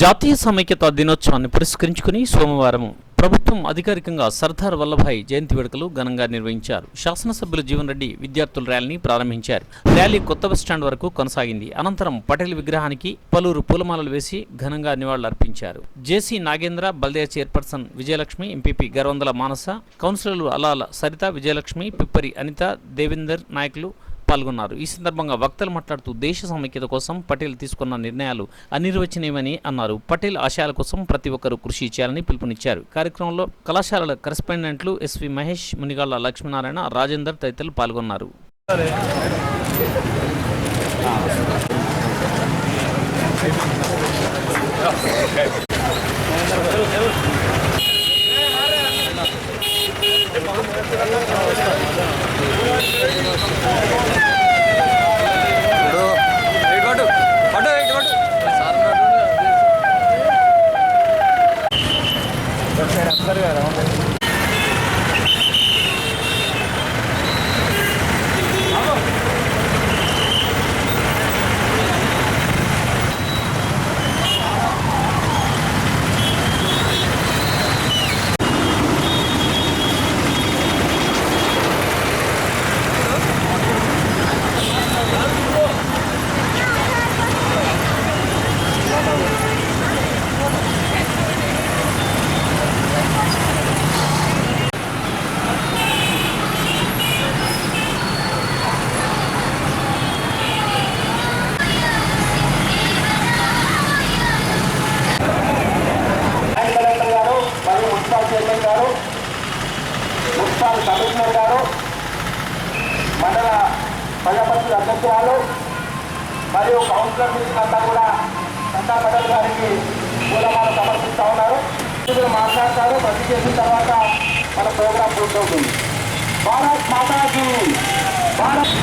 జాతీయ సమైక్యత దినోత్సవాన్ని పురస్కరించుకుని సోమవారం ప్రభుత్వం అధికారికంగా సర్దార్ వల్లభాయ్ జయంతి వేడుకలు ఘనంగా నిర్వహించారు. శాసనసభ్యులు జీవన్ రెడ్డి విద్యార్థుల ర్యాలీని ప్రారంభించారు. ర్యాలీ కొత్త బస్టాండ్ వరకు కొనసాగింది. అనంతరం పటేల్ విగ్రహానికి పలువురు పూలమాలలు వేసి ఘనంగా నివాళులర్పించారు. జేసీ నాగేంద్ర బల్దే చైర్పర్సన్ విజయలక్ష్మి ఎంపీపీ గర్వందల మానస కౌన్సిలర్లు అలాల సరిత విజయలక్ష్మి పిప్పరి అనిత దేవేందర్ నాయకులు పాల్గొన్నారు. ఈ సందర్భంగా వక్తలు మాట్లాడుతూ దేశ సమైక్యత కోసం పటేల్ తీసుకున్న నిర్ణయాలు అనిర్వచనీయమని అన్నారు. పటేల్ ఆశయాల కోసం ప్రతి ఒక్కరూ కృషి చేయాలని పిలుపునిచ్చారు. కార్యక్రమంలో కళాశాలల కరెస్పాండెంట్లు ఎస్వి మహేష్ మునిగాళ్ళ లక్ష్మీనారాయణ రాజేందర్ తదితరులు పాల్గొన్నారు. Sargarão. సదస్యాలు మరియు కౌన్సిలర్ అంతా కూడా సంతా పటేల్ గారికి పూలమాల సమర్పిస్తూ ఉన్నారు. ఇప్పుడు మాట్లాడతారు. ప్రతి చేసిన తర్వాత మన ప్రోగ్రాం పూర్తవుతుంది. భారత్ మాతాజీ భారత్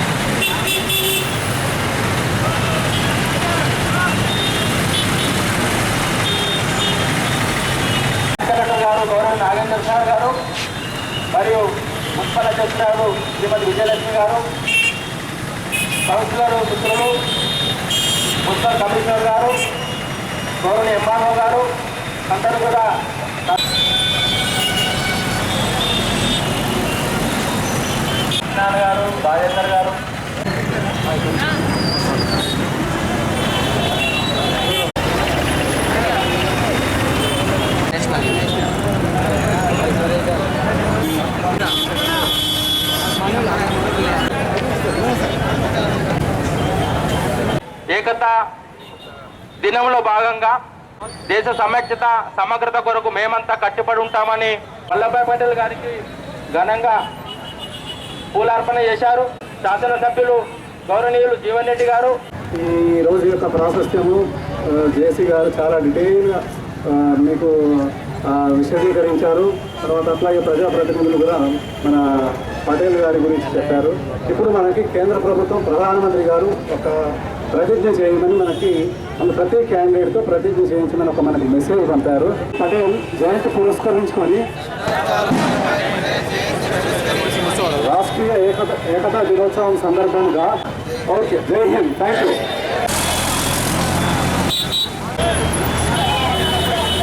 గారు గౌరవ నాగేందర్ సార్ గారు మరియు మున్సిపల్ అధ్యక్షురాలు శ్రీమతి విజయలక్ష్మి గారు కౌన్సిలర్ మిత్రులు మున్సిపల్ కమిషనర్ గారు గౌరవ ఎంఆర్ఓ గారు అందరూ కూడా గారు రాజేందర్ గారు ఏకత దినంలో భాగంగా దేశ సమైక్యత సమగ్రత కొరకు మేమంతా కట్టుబడి ఉంటామని వల్లభాయ్ పటేల్ గారికి ఘనంగా పూలార్పణ చేశారు. శాసనసభ్యులు గౌరవనీయులు జీవన్ రెడ్డి గారు. ఈ రోజు యొక్క ప్రాశస్త్యము జేసీ గారు చాలా డీటెయిల్గా మీకు విశదీకరించారు. తర్వాత అట్లాగే ప్రజాప్రతినిధులు కూడా మన పటేల్ గారి గురించి చెప్పారు. ఇప్పుడు మనకి కేంద్ర ప్రభుత్వం ప్రధానమంత్రి గారు ఒక ప్రతిజ్ఞ చేయమని మనకి మన ప్రతి క్యాండిడేట్తో ప్రతిజ్ఞ చేయించమని ఒక మనకి మెసేజ్ పంపారు. పటేల్ జయంతి పురస్కరించుకొని రాష్ట్రీయ ఏకత ఏకతా దినోత్సవం సందర్భంగా ఓకే జై హింద్ థ్యాంక్ యూ.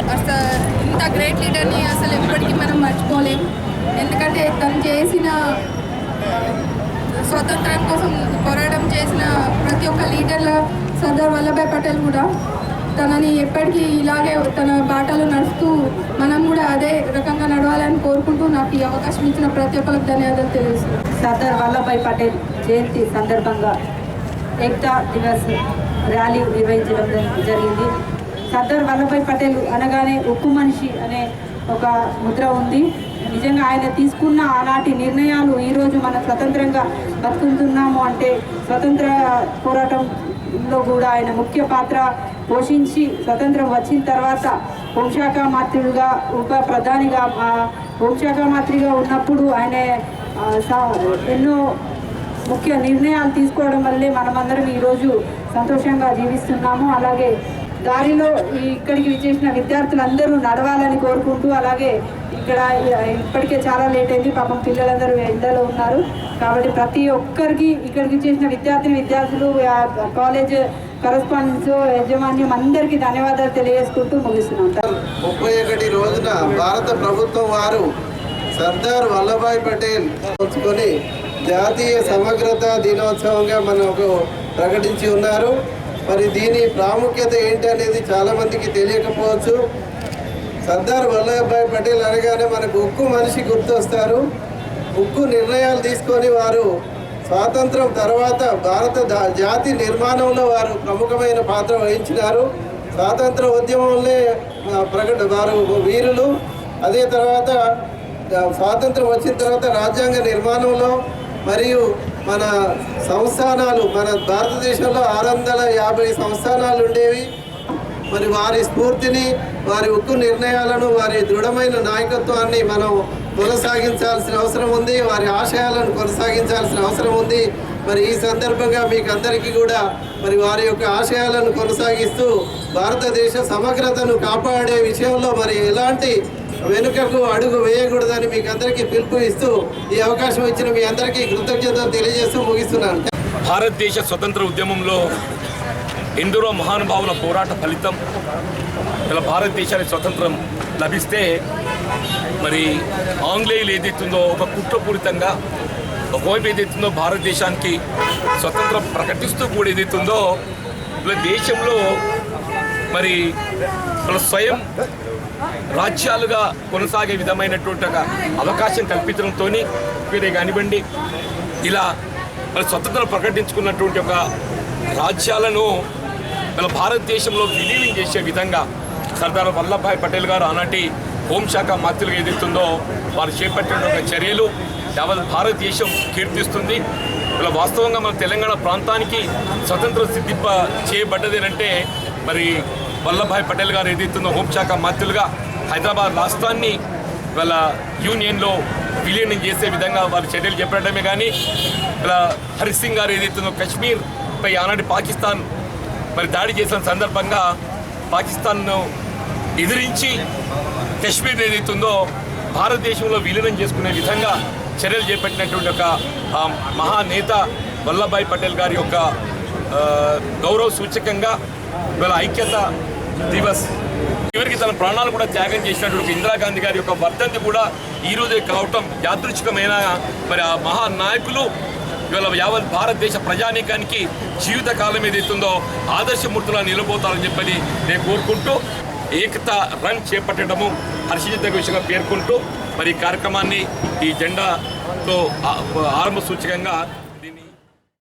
అసలు ఇంత గ్రేట్ లీడర్ని అసలు ఎప్పటికీ మనం మర్చిపోలేం ఎందుకంటే తను చేసిన స్వతంత్రం కోసం పోరాటం చేసిన ప్రతి ఒక్క లీడర్ల సర్దార్ వల్లభాయ్ పటేల్ కూడా తనని ఎప్పటికీ ఇలాగే తన బాటలు నడుస్తూ మనం కూడా అదే రకంగా నడవాలని కోరుకుంటూ నాకు ఈ అవకాశం ఇచ్చిన ప్రతి ఒక్కరికి ధన్యవాదాలు తెలియజేస్తున్నాను. సర్దార్ వల్లభాయ్ పటేల్ జయంతి సందర్భంగా ఏక్తా దివస్ ర్యాలీ నిర్వహించడం జరిగింది. సర్దార్ వల్లభాయ్ పటేల్ అనగానే ఉక్కు మనిషి అనే ఒక ముద్ర ఉంది. నిజంగా ఆయన తీసుకున్న ఆనాటి నిర్ణయాలు ఈరోజు మనం స్వతంత్రంగా బతుకుతున్నాము అంటే స్వతంత్ర పోరాటంలో కూడా ఆయన ముఖ్య పాత్ర పోషించి స్వతంత్రం వచ్చిన తర్వాత హోంశాఖ మంత్రులుగా ఉప ప్రధానిగా ఆ, హోంశాఖ మంత్రిగా ఉన్నప్పుడు ఆయన ఎన్నో ముఖ్య నిర్ణయాలు తీసుకోవడం వల్లే మనమందరం ఈరోజు సంతోషంగా జీవిస్తున్నాము. అలాగే దారిలో ఈ ఇక్కడికి విచ్చేసిన విద్యార్థులందరూ నడవాలని కోరుకుంటూ అలాగే ఇక్కడ ఇప్పటికే చాలా లేట్ అయింది. పాపం పిల్లలందరూ ఎండలో ఉన్నారు. కాబట్టి ప్రతి ఒక్కరికి ఇక్కడికి చేసిన విద్యార్థిని విద్యార్థులు కాలేజ్ కరస్పాండెన్స్ యాజమాన్యం అందరికీ ధన్యవాదాలు తెలియజేసుకుంటూ ముగిస్తున్నాం. ముప్పై ఒకటి రోజున భారత ప్రభుత్వం వారు సర్దార్ వల్లభాయ్ పటేల్ ఉంచుకొని జాతీయ సమగ్రత దినోత్సవంగా మనకు ప్రకటించి ఉన్నారు. మరి దీని ప్రాముఖ్యత ఏంటి అనేది చాలామందికి తెలియకపోవచ్చు. సర్దార్ వల్లభాయ్ పటేల్ అనగానే మనకు ఉక్కు మనిషి గుర్తొస్తారు. ఉక్కు నిర్ణయాలు తీసుకొని వారు స్వాతంత్రం తర్వాత భారత జాతి నిర్మాణంలో వారు ప్రముఖమైన పాత్ర వహించినారు. స్వాతంత్ర ఉద్యమంలో ప్రకట వారు వీరులు. అదే తర్వాత స్వాతంత్రం వచ్చిన తర్వాత రాజ్యాంగ నిర్మాణంలో మరియు మన సంస్థానాలు మన భారతదేశంలో ఆరు వందల యాభై సంస్థానాలు ఉండేవి. మరి వారి స్ఫూర్తిని వారి ఉక్కు నిర్ణయాలను వారి దృఢమైన నాయకత్వాన్ని మనం కొనసాగించాల్సిన అవసరం ఉంది వారి ఆశయాలను కొనసాగించాల్సిన అవసరం ఉంది. మరి ఈ సందర్భంగా మీకు అందరికీ కూడా మరి వారి యొక్క ఆశయాలను కొనసాగిస్తూ భారతదేశ సమగ్రతను కాపాడే విషయంలో మరి ఎలాంటి వెనుకకు అడుగు వేయకూడదని మీకు అందరికీ పిలుపు ఇస్తూ ఈ అవకాశం ఇచ్చిన మీ అందరికీ కృతజ్ఞతలు తెలియజేస్తూ ముగిస్తున్నాను. భారతదేశ స్వతంత్ర ఉద్యమంలో ఎందరో మహానుభావుల పోరాట ఫలితం ఇలా భారతదేశానికి స్వతంత్రం లభిస్తే మరి ఆంగ్లేయులు ఏదైతుందో ఒక కుట్రపూరితంగా ఒకవైపు ఏదైతుందో భారతదేశానికి స్వతంత్రం ప్రకటిస్తూ కూడా ఏదైతుందో ఇలా దేశంలో మరి ఇలా స్వయం రాజ్యాలుగా కొనసాగే విధమైనటువంటి ఒక అవకాశం కల్పించడంతో వీరే కానివ్వండి ఇలా మరి స్వతంత్రం ప్రకటించుకున్నటువంటి ఒక రాజ్యాలను మన భారతదేశంలో విలీనం చేసే విధంగా సర్దార్ వల్లభాయ్ పటేల్ గారు ఆనాటి హోంశాఖ మంత్రులు ఏదైతుందో వారు చేపట్టిన ఒక చర్యలు యావత్ భారతదేశం కీర్తిస్తుంది. ఇలా వాస్తవంగా మన తెలంగాణ ప్రాంతానికి స్వతంత్ర సిద్ధింప చేయబడ్డదేనంటే మరి వల్లభాయ్ పటేల్ గారు ఏదైతుందో హోంశాఖ మంత్రులుగా హైదరాబాద్ రాష్ట్రాన్ని వాళ్ళ యూనియన్లో విలీనం చేసే విధంగా వారు చర్యలు చేపట్టడమే కానీ ఇలా హరిసింగ్ గారు ఏదైతుందో కశ్మీర్ పై ఆనాటి పాకిస్తాన్ మరి దాడి చేసిన సందర్భంగా పాకిస్తాన్ను ఎదిరించి కశ్మీర్ ఏదైతుందో భారతదేశంలో విలీనం చేసుకునే విధంగా చర్యలు చేపట్టినటువంటి ఒక మహానేత వల్లభాయ్ పటేల్ గారి యొక్క గౌరవ సూచకంగా ఇవాళ ఐక్యత దివస్. చివరికి తన ప్రాణాలు కూడా త్యాగం చేసినటువంటి ఇందిరాగాంధీ గారి యొక్క వర్ధంతి కూడా ఈరోజే కావటం యాదృచ్ఛికమైన మరి ఆ మహానాయకులు ఇవాళ యావత్ భారతదేశ ప్రజానీకానికి జీవితకాలం ఏదైతుందో ఆదర్శమూర్తులా నిలబోతారని చెప్పని నేను కోరుకుంటూ ఏకత రన్ చేపట్టడము హర్షిత విషయంగా పేర్కొంటూ మరి ఈ కార్యక్రమాన్ని ఈ జెండాతో ఆరంభ సూచకంగా